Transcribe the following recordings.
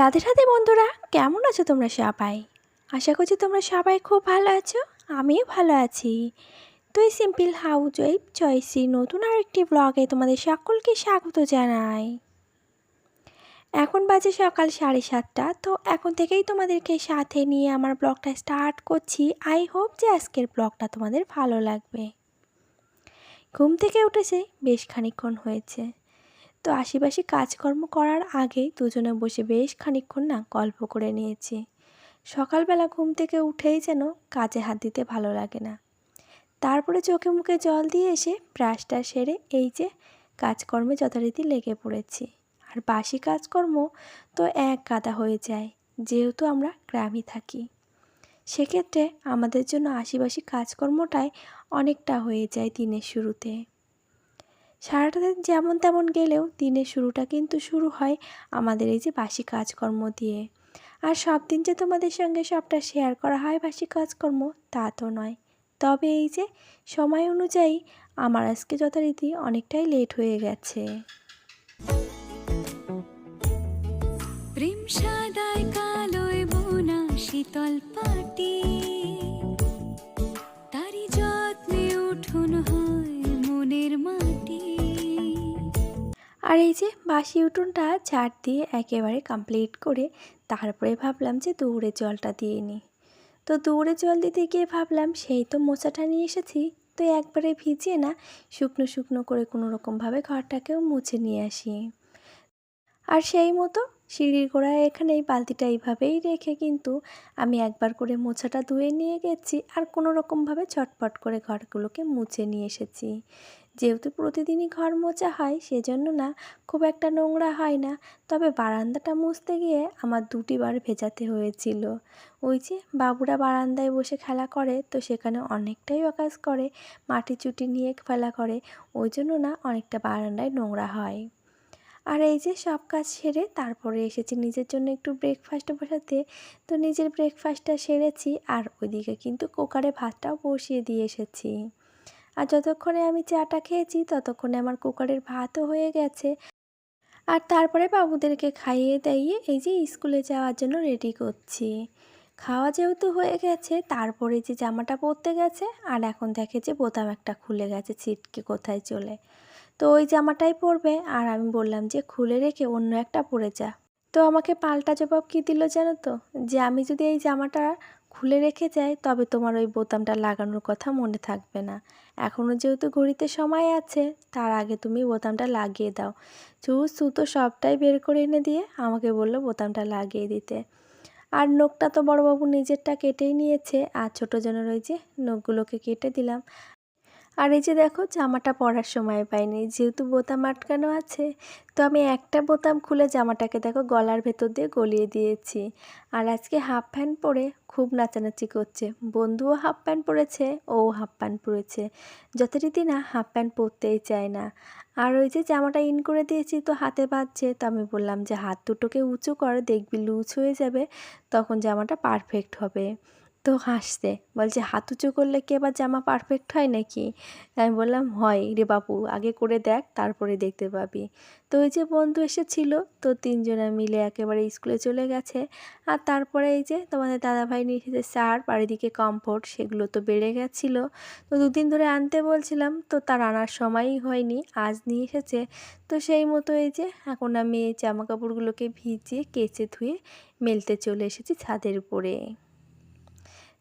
রাধে রাধে বন্ধুরা, কেমন আছো তোমরা সবাই? আশা করছি তোমরা সবাই খুব ভালো আছো, আমিও ভালো আছি। তুই সিম্পল হাউজ ওয়াইফ চয়েসি নতুন আর একটি ব্লগে তোমাদের সকলকে স্বাগত জানাই। এখন বাজে সকাল সাড়ে সাতটা, তো এখন থেকেই তোমাদেরকে সাথে নিয়ে আমার ব্লগটা স্টার্ট করছি। আই হোপ যে আজকের ব্লগটা তোমাদের ভালো লাগবে। ঘুম থেকে উঠেছে, বেশ খানিকক্ষণ হয়েছে। তো আশেপাশে কাজকর্ম করার আগেই দুজনে বসে বেশ খানিকক্ষণ না গল্প করে নিয়েছি। সকালবেলা ঘুম থেকে উঠেই যেন কাজে হাত দিতে ভালো লাগে না। তারপরে চোখে মুখে জল দিয়ে এসে ব্রাশটা সেরে এই যে কাজকর্মে যথারীতি লেগে পড়েছি। আর বাসি কাজকর্ম তো এক গাদা হয়ে যায়, যেহেতু আমরা গ্রামে থাকি। সেক্ষেত্রে আমাদের জন্য আশিবাসি কাজকর্মটাই অনেকটা হয়ে যায় দিনের শুরুতে। সারাটা দিন যেমন তেমন গেলেও দিনের শুরুটা কিন্তু শুরু হয় আমাদের এই যে বাসি কাজকর্ম দিয়ে। আর সব দিন যে তোমাদের সঙ্গে সবটা শেয়ার করা হয় বাসি কাজকর্ম, তা তো নয়। তবে এই যে সময় অনুযায়ী আমার আজকে যথারীতি অনেকটাই লেট হয়ে গেছে। প্রেম সাদায় কালোয় বোনা শীতল পাটি তারি যত্নে উঠুন হয় মনের মাটি। আর এই যে বাসি উঠোনটা ঝাড় দিয়ে একেবারে কমপ্লিট করে তারপরে ভাবলাম যে দৌড়ে জলটা দিয়ে নিই। তো দৌড়ে জল দিতে গিয়ে ভাবলাম সেই তো মোচাটা নিয়ে এসেছি, তো একবারে ভিজিয়ে না শুকনো শুকনো করে কোনো রকমভাবে ঘরটাকেও মুছে নিয়ে আসি। আর সেই মতো সিঁড়ির গোড়ায় এখানে এই বালতিটা এইভাবেই রেখে কিন্তু আমি একবার করে মোছাটা ধুয়ে নিয়ে গেছি আর কোনো রকমভাবে চটপট করে ঘরগুলোকে মুছে নিয়ে এসেছি। যেহেতু প্রতিদিনই ঘর মোছা হয়, সেজন্য না খুব একটা নোংরা হয় না। তবে বারান্দাটা মুছতে গিয়ে আমার দুটি বার ভেজাতে হয়েছিল। ওই যে বাবুরা বারান্দায় বসে খেলা করে, তো সেখানে অনেকটাই অকাজ করে, মাটি চুটি নিয়ে খেলা করে। ওই জন্য না অনেকটা বারান্দায় নোংরা হয়। আর এই যে সব কাজ সেরে তারপরে এসেছি নিজের জন্য একটু ব্রেকফাস্ট বসাতে। তো নিজের ব্রেকফাস্টটা সেরেছি আর ওইদিকে কিন্তু কুকারে ভাতটাও বসিয়ে দিয়ে এসেছি। আর যতক্ষণে আমি চাটা খেয়েছি ততক্ষণে আমার কুকারের ভাতও হয়ে গেছে। আর তারপরে বাবুদেরকে খাইয়ে দাইয়ে এই যে স্কুলে যাওয়ার জন্য রেডি করছি। খাওয়া যেহেতু হয়ে গেছে, তারপরে যে জামাটা পরতে গেছে, আর এখন দেখে যে বোতাম একটা খুলে গেছে ছিটকে কোথায় চলে। তো ওই জামাটাই পরবে। আর আমি বললাম যে, খুলে রেখে অন্য একটা পরে যা। তো আমাকে পাল্টা জবাব কি দিল জানো তো? যে, আমি যদি এই জামাটা খুলে রেখে যাই, তবে তোমার ওই বোতামটা লাগানোর কথা মনে থাকবে না। এখনও যেহেতু ঘড়িতে সময় আছে, তার আগে তুমি বোতামটা লাগিয়ে দাও। চুজ সুতো সবটাই বের করে এনে দিয়ে আমাকে বলল বোতামটা লাগিয়ে দিতে। আর নখটা তো বড়বাবু নিজেরটা কেটেই নিয়েছে, আর ছোটো জনের ওই যে নখগুলোকে কেটে দিলাম। আর এই যে দেখো, জামাটা পরার সময় পাইনি। যেহেতু বোতাম আটকানো আছে, তো আমি একটা বোতাম খুলে জামাটাকে দেখো গলার ভেতর দিয়ে গলিয়ে দিয়েছি। আর আজকে হাফ প্যান্ট পরে খুব নাচানাচি করছে। বন্ধুও হাফ প্যান্ট পরেছে ও হাফ প্যান্ট পরেছে। যথারীতি না, হাফ প্যান্ট পরতেই চায় না। আর ওই যে জামাটা ইন করে দিয়েছি, তো হাতে বাজছে, তো আমি বললাম যে হাত দুটোকে উঁচু কর, দেখবি লুজ হয়ে যাবে, তখন জামাটা পারফেক্ট হবে। তো হাসছে। বলছে, হাত উঁচু করলে কি এবার জামা পারফেক্ট হয় নাকি? আমি বললাম, হয় রে বাপু, আগে করে দেখ, তারপরে দেখতে পাবি। তো ওই যে বন্ধু এসেছিল, তো তিনজনে মিলে একেবারে স্কুলে চলে গেছে। আর তারপরে এই যে তোমাদের দাদাভাই নিয়ে এসেছে শার্ট বাড়িদিকে কমফোর্ট সেগুলো তো বেড়ে গেছিল। তো দুদিন ধরে আনতে বলছিলাম, তো তার আনার সময়ই হয়নি, আজ নিয়ে এসেছে। তো সেই মতো এই যে এখন আমি এই জামা কাপড়গুলোকে ভিজিয়ে, কেচে ধুয়ে মেলতে চলে এসেছি ছাদের উপরে।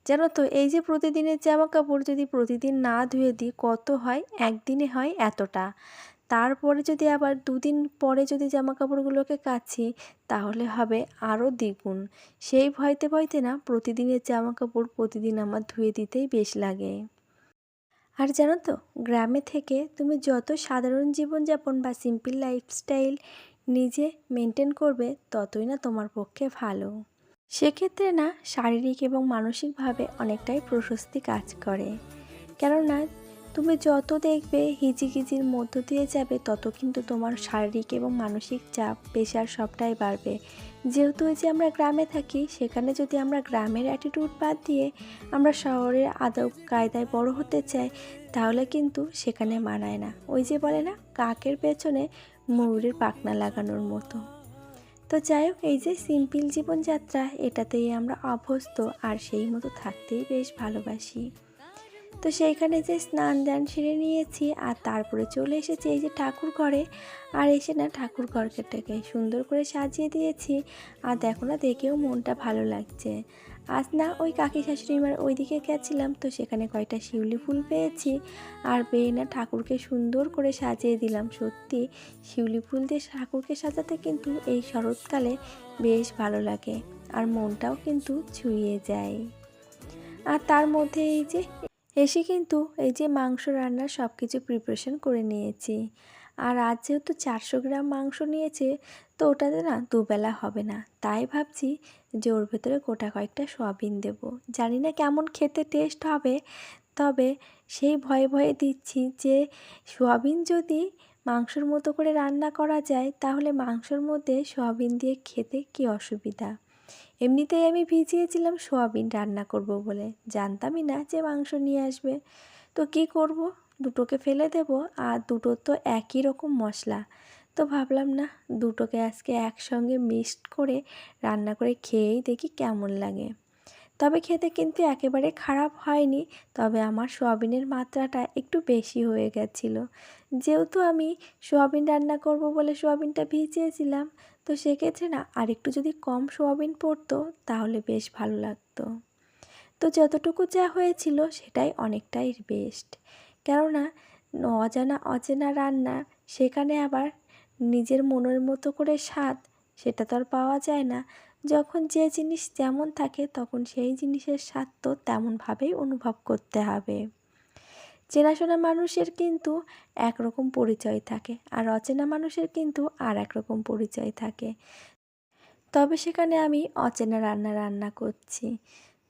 জানো তো, এই যে প্রতিদিনের জামা কাপড় যদি প্রতিদিন না ধুয়ে দিই, কত হয়? একদিনে হয় এতটা। তারপরে যদি আবার দুদিন পরে যদি জামা কাপড়গুলোকে কাছি তাহলে হবে আরও দ্বিগুণ। সেই ভয়তে ভয়তে না, প্রতিদিনের জামা কাপড় প্রতিদিন আমার ধুয়ে দিতেই বেশ লাগে। আর জানো তো, গ্রামে থেকে তুমি যত সাধারণ জীবনযাপন বা সিম্পল লাইফস্টাইল নিজে মেনটেন করবে, ততই না তোমার পক্ষে ভালো। সেক্ষেত্রে না শারীরিক এবং মানসিকভাবে অনেকটাই প্রশস্তি কাজ করে। কেননা তুমি যত দেখবে হিজিগিজির মধ্য দিয়ে যাবে, তত কিন্তু তোমার শারীরিক এবং মানসিক চাপ পেশার সবটাই বাড়বে। যেহেতু যে আমরা গ্রামে থাকি, সেখানে যদি আমরা গ্রামের অ্যাটিটিউড বাদ দিয়ে আমরা শহরের আদব কায়দায় বড় হতে চাই, তাহলে কিন্তু সেখানে মানায় না। ওই যে বলে না, কাকের পেছনে ময়ূরের পাখনা লাগানোর মতো। তো যাই হোক, এই যে সিম্পল জীবনযাত্রা, এটাতেই আমরা অভ্যস্ত আর সেই মতো থাকতেই বেশ ভালোবাসি। তো সেইখানে যে স্নান দান সেরে নিয়েছি আর তারপরে চলে এসেছি এই যে ঠাকুর ঘরে। আর এসে না ঠাকুর ঘরটাকে সুন্দর করে সাজিয়ে দিয়েছি। আর দেখো না দেখেও মনটা ভালো লাগছে। আজ না ওই কাকি শাশুড়িমার ওইদিকে গেছিলাম তো সেখানে কয়টা শিউলি ফুল পেয়েছি। আর পেয়ে না ঠাকুরকে সুন্দর করে সাজিয়ে দিলাম, সত্যি। শিউলি ফুল দিয়ে ঠাকুরকে সাজাতে কিন্তু এই শরৎকালে বেশ ভালো লাগে। আর মনটাও কিন্তু ছুঁয়ে যায়। আর তার মধ্যে এই যে এসে কিন্তু এই যে মাংস রান্নার সব কিছু প্রিপারেশন করে নিয়েছি। আর আজ যেহেতু চারশো গ্রাম মাংস নিয়েছে, তো ওটাতে না দুবেলা হবে না। তাই ভাবছি যে ওর ভেতরে গোটা কয়েকটা সোয়াবিন দেবো। জানি না কেমন খেতে টেস্ট হবে, তবে সেই ভয়ে ভয়ে দিচ্ছি যে সোয়াবিন যদি মাংসর মতো করে রান্না করা যায়, তাহলে মাংসর মধ্যে সোয়াবিন দিয়ে খেতে কি অসুবিধা? এমনিতেই আমি ভিজিয়েছিলাম, সোয়াবিন রান্না করব বলে। জানতামই না যে মাংস নিয়ে আসবে। তো কি করব? দুটোকে ফেলে দেব আর দুটো তো একই রকম মশলা। তো ভাবলাম, না, দুটোকে আজকে একসঙ্গে মিক্সড করে রান্না করে খেয়েই দেখি কেমন লাগে। তবে খেতে কিন্তু একেবারে খারাপ হয়নি, তবে আমার সোয়াবিনের মাত্রাটা একটু বেশি হয়ে গেছিল। যেহেতু আমি সোয়াবিন রান্না করব বলে সোয়াবিনটা ভিজিয়েছিলাম, তো সেক্ষেত্রে না আর একটু যদি কম সোয়াবিন পড়তো তাহলে বেশ ভালো লাগতো। তো যতটুকু যা হয়েছিল সেটাই অনেকটাই বেস্ট কেননা অজানা অচেনা রান্না, সেখানে আবার নিজের মনের মতো করে স্বাদ, সেটা তো আর পাওয়া যায় না। যখন যে জিনিস যেমন থাকে তখন সেই জিনিসের স্বাদ তো তেমনভাবেই অনুভব করতে হবে। চেনাশোনা মানুষের কিন্তু একরকম পরিচয় থাকে আর অচেনা মানুষের কিন্তু আর একরকম পরিচয় থাকে। তবে সেখানে আমি অচেনা রান্না রান্না করছি।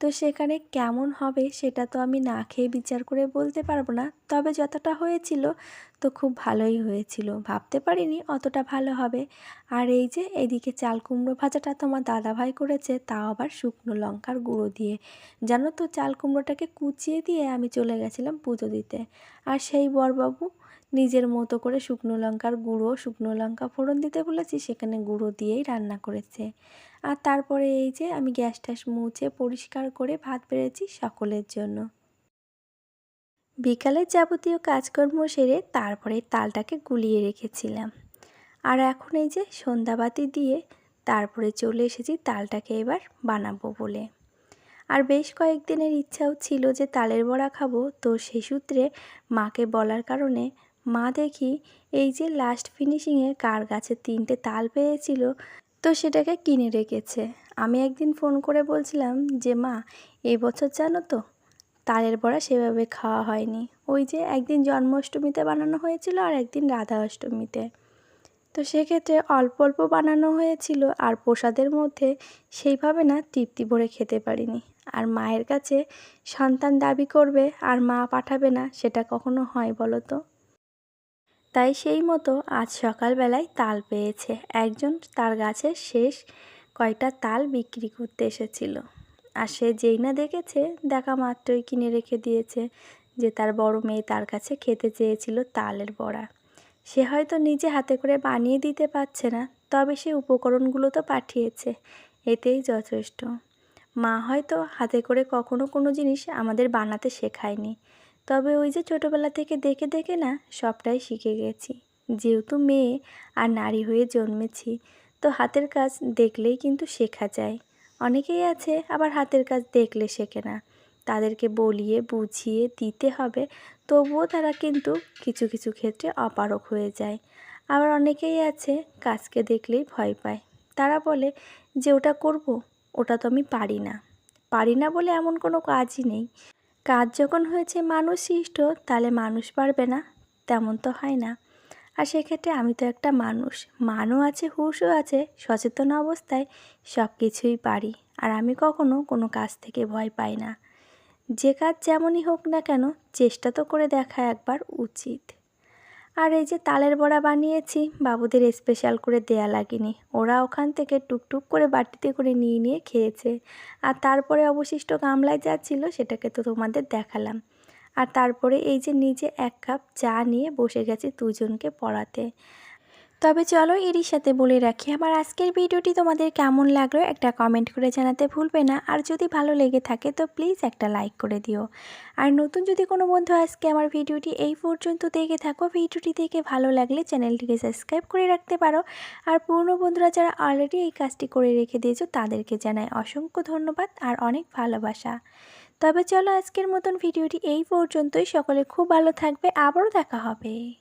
তো সেখানে কেমন হবে সেটা তো আমি না খেয়ে বিচার করে বলতে পারব না। তবে যতটা হয়েছিল তো খুব ভালোই হয়েছিল। ভাবতে পারিনি অতটা ভালো হবে। আর এই যে এদিকে চাল কুমড়ো ভাজাটা তোমার দাদাভাই করেছে, তাও আবার শুকনো লঙ্কার গুঁড়ো দিয়ে। জানো তো, চাল কুমড়োটাকে কুচিয়ে দিয়ে আমি চলে গেছিলাম পুজো দিতে। আর সেই বরবাবু নিজের মতো করে শুকনো লঙ্কার গুঁড়ো, শুকনো লঙ্কা ফোড়ন দিতে বলেছি, সেখানে গুঁড়ো দিয়েই রান্না করেছে। আর তারপরে এই যে আমি গ্যাস ট্যাস মুছে পরিষ্কার করে ভাত বেড়েছি সকলের জন্য। বিকালের যাবতীয় কাজকর্ম সেরে তারপরে তালটাকে গুলিয়ে রেখেছিলাম। আর এখন এই যে সন্ধ্যাবাতি দিয়ে তারপরে চলে এসেছি তালটাকে এবার বানাবো বলে। আর বেশ কয়েকদিনের ইচ্ছাও ছিল যে তালের বড়া খাব, তো সেই সূত্রে মাকে বলার কারণে মা দেখি এই যে লাস্ট ফিনিশিংয়ে কার গাছে তিনটে তাল পেয়েছিল, তো সেটাকে কিনে রেখেছে। আমি একদিন ফোন করে বলছিলাম যে, মা এবছর জানো তো, তালের বড়া সেভাবে খাওয়া হয়নি। ওই যে একদিন জন্মাষ্টমীতে বানানো হয়েছিল আর একদিন রাধা অষ্টমীতে তো সেক্ষেত্রে অল্প অল্প বানানো হয়েছিল আর প্রসাদের মধ্যে সেইভাবে না তৃপ্তি ভরে খেতে পারিনি। আর মায়ের কাছে সন্তান দাবি করবে আর মা পাঠাবে না, সেটা কখনো হয় বলো তো? তাই সেই মতো আজ সকালবেলায় তাল পেয়েছে। একজন তার গাছের শেষ কয়টা তাল বিক্রি করতে এসেছিল। আর সে যেই না দেখেছে, দেখা মাত্রই কিনে রেখে দিয়েছে যে তার বড় মেয়ে তার কাছে খেতে চেয়েছিল তালের বড়া। সে হয়তো নিজে হাতে করে বানিয়ে দিতে পারছে না, তবে সে উপকরণগুলো তো পাঠিয়েছে, এতেই যথেষ্ট। মা হয়তো হাতে করে কখনো কোনো জিনিস আমাদের বানাতে শেখায়নি। তবে ওই যে ছোটোবেলা থেকে দেখে দেখে না সবটাই শিখে গেছি। যেহেতু মেয়ে আর নারী হয়ে জন্মেছি, তো হাতের কাজ দেখলেই কিন্তু শেখা যায়। অনেকেই আছে আবার হাতের কাজ দেখলে শেখে না। তাদেরকে বলিয়ে, বুঝিয়ে দিতে হবে, তবুও তারা কিন্তু কিছু কিছু ক্ষেত্রে অপারক হয়ে যায়। আবার অনেকেই আছে কাজকে দেখলেই ভয় পায়। তারা বলে যে, ওটা করব, ওটা তো আমি পারি না। পারি না বলে এমন কোনো কাজই নেই। কাজ যখন হয়েছে মানুষ সৃষ্ট, তাহলে মানুষ পারবে না। তেমন তো হয় না। আর সেক্ষেত্রে আমি তো একটা মানুষ। মানও আছে, হুশও আছে, সচেতন অবস্থায় সব কিছুই পারি। আর আমি কখনো কোনো কাজ থেকে ভয় পাই না। যে কাজ যেমনই হোক না কেন, চেষ্টা তো করে দেখা একবার উচিত। আর এই যে তালের বড়া বানিয়েছি, বাবুদের স্পেশাল করে দেয়া লাগেনি। ওরা ওখান থেকে টুকটুক করে বাটিতে করে নিয়ে নিয়ে খেয়েছে। আর তারপরে অবশিষ্ট গামলায় যা ছিল সেটাকে তো তোমাদের দেখালাম। আর তারপরে এই যে নিজে এক কাপ চা নিয়ে বসে গেছি দুজনকে পড়াতে। তবে চলো এরই সাথে বলে রাখি, আমার আজকের ভিডিওটি তোমাদের কেমন লাগল একটা কমেন্ট করে জানাতে ভুলবে না। আর যদি ভালো লেগে থাকে তো প্লিজ একটা লাইক করে দিও। আর নতুন যদি কোনো বন্ধু আজকে আমার ভিডিওটি এই পর্যন্ত দেখে থাকো, ভিডিওটি দেখে ভালো লাগলে চ্যানেলটিকে সাবস্ক্রাইব করে রাখতে পারো। আর পুরনো বন্ধুরা যারা অলরেডি এই কাজটি করে রেখে দিয়েছ, তাদেরকে জানাই অসংখ্য ধন্যবাদ আর অনেক ভালোবাসা। তবে চলো আজকের মতন ভিডিওটি এই পর্যন্তই, সকলে খুব ভালো থাকবে, আবারও দেখা হবে।